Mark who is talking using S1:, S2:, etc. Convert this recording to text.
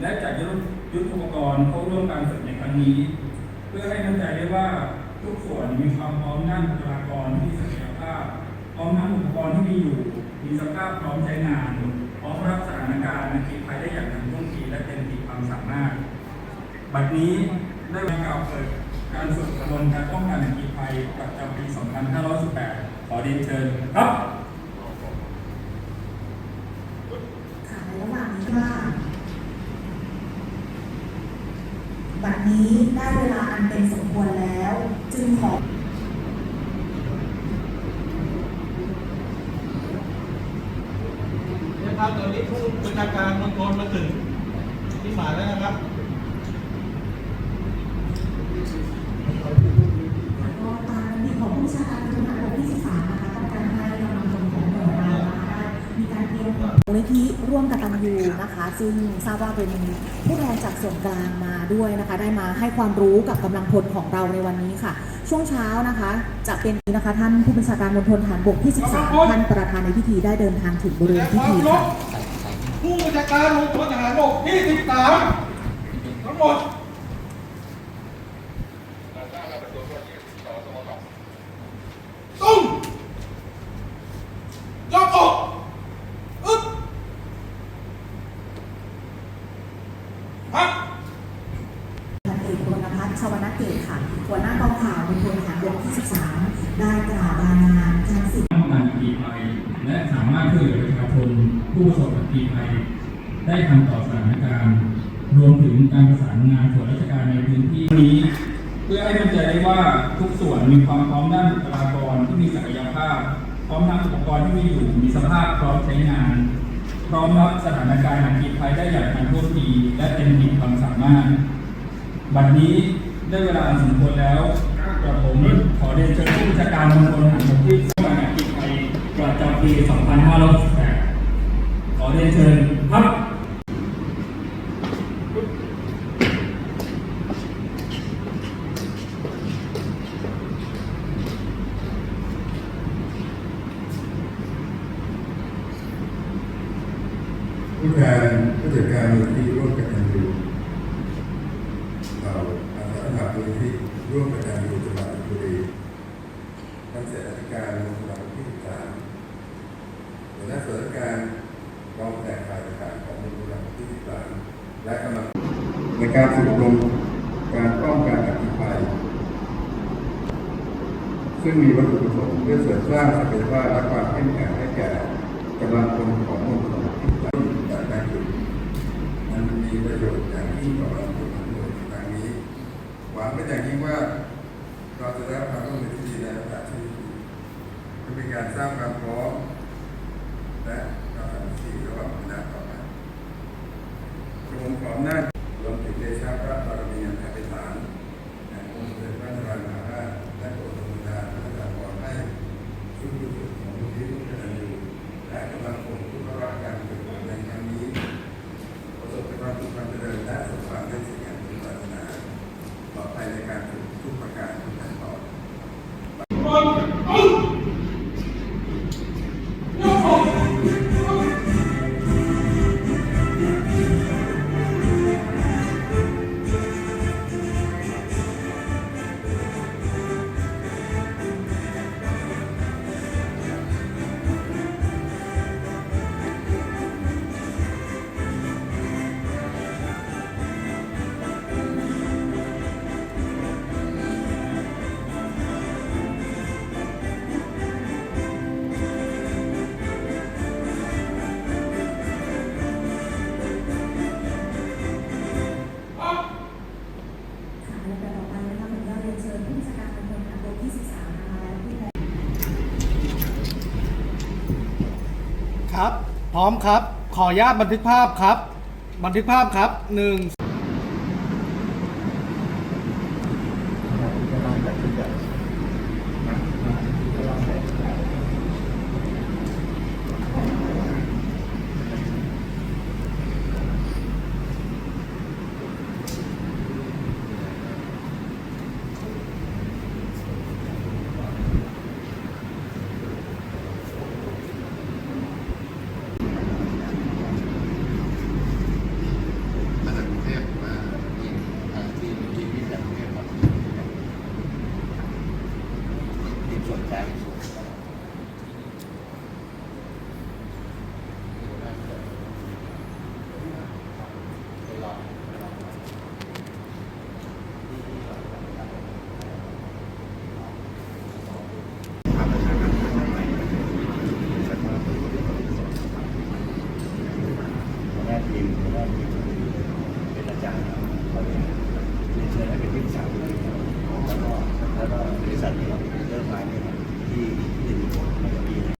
S1: และจัดยุทธยุทธปกรณ์เข้าร่วมการฝึกในครั้งนี้ เพื่อให้มั่นใจได้ว่าทุกส่วนมีความพร้อมด้านบุคลากรที่มีศักยภาพพร้อมทั้งอุปกรณ์ที่มีอยู่ มีสภาพพร้อมใช้งาน พร้อมรับสถานการณ์ในกิจภัยได้อย่างทันท่วงทีและเต็มที่ความสามารถ บัดนี้ได้มีการเปิดการฝึกกระบวนการป้องกันอัคคีภัยประจำปี 2518 ขอเรียนเชิญครับ
S2: ค่ะในระหว่างนี้ว่า บัดนี้ได้เวลาอันเป็นสมควรแล้ว จึงขอ
S3: นะครับตอนนี้ผู้บัญชาการมณฑลมาถึงที่หมายแล้วนะครับ
S2: ก็ตามระเบียบของผู้บัญชาการตำรวจบกที่13นะคะต้องการให้กำลังพลของหน่วยงานนะคะได้มีการเตรียมมูล นิธิร่วมกับตันยูนะคะ ซึ่งทราบว่าเป็นผู้แทนจากส่วนกลางมาด้วยนะคะ ได้มาให้ความรู้กับกำลังพลของเราในวันนี้ค่ะ ช่วงเช้านะคะ จะเป็นนะคะท่านผู้บัญชาการมณฑลฐานบกที่ 13 ท่านประธานในพิธีได้เดินทางถึงบริเวณพิธีค่ะ
S3: ผู้บัญชาการมณฑลทหารบกที่ 13 ทั้งหมด ตุ้มยกอกอึ๊บพัก
S2: พันเอกบุ รณพัฒน์ชวนเกตค่ะ หัวหน้ากองข่าวมณฑลทหารบกที่ 13 ได้กล่าวรายงานการสิทธิ
S1: ป้องกันอัคคีภัยและสามารถช่วยเหลือประชาชนผู้ประสบอัคคีภัยได้ทันต่อสถานการณ์ รวมถึงการประสานงานส่วนราชการในพื้นที่นี้ เพื่อให้มั่นใจได้ว่าทุกส่วนมีความพร้อมด้านบุคลากรที่มีศักยภาพ พร้อมทั้งอุปกรณ์ที่มีอยู่มีสภาพพร้อมใช้งาน พร้อมรับสถานการณ์อัคคีภัยได้อย่างทันท่วงทีและเต็มที่ความสามารถบัดนี้ ได้เวลาอันสมควรแล้วกระผมขอเรียนเชิญผู้บัญชาการมณฑลหารบกที่สมัยอัคคีภัยประจำปี 2568ขอเรียนเชิญครับ
S4: ผู้แทนผู้จัดการมูลที่ร่วมกับตันยูเรา อาสาสมัครมูลที่ร่วมกับตันยูจังหวัดลพบุรีท่านเสนาธิการมณฑลที่สามหัวหน้าส่วนราชการกองแผนฝ่ายต่างของมณฑลที่สามและกำลังในการฝึกอบรมการป้องกันอัคคีภัยซึ่งมีวัตถุประสงค์เพื่อเสริมสร้างศักยภาพและความเข้มแข็งให้แก่กำลังพลของมณฑลที่สามจากการฝึกมันมีประโยชน์อย่างยิ่งต่อ หวังเป็นอย่างยิ่งว่าเราจะได้รับความร่วมมือที่ดีในโอกาสที่ดีเป็นการสร้างความพร้อมและความสามัคคีระหว่างคณะต่อไประผมขอหน้า ครับ
S3: พร้อมครับ ขออนุญาตบันทึกภาพครับ บันทึกภาพครับหนึ่ง
S5: เขาเนี่ยเรียนเชิญให้เป็นที่ปรึกษามแล้วก็แล้วก็บริษัทที่เราเริ่มมาเนี่ยที่ที่เรียนอยู่เมื่อปีนะ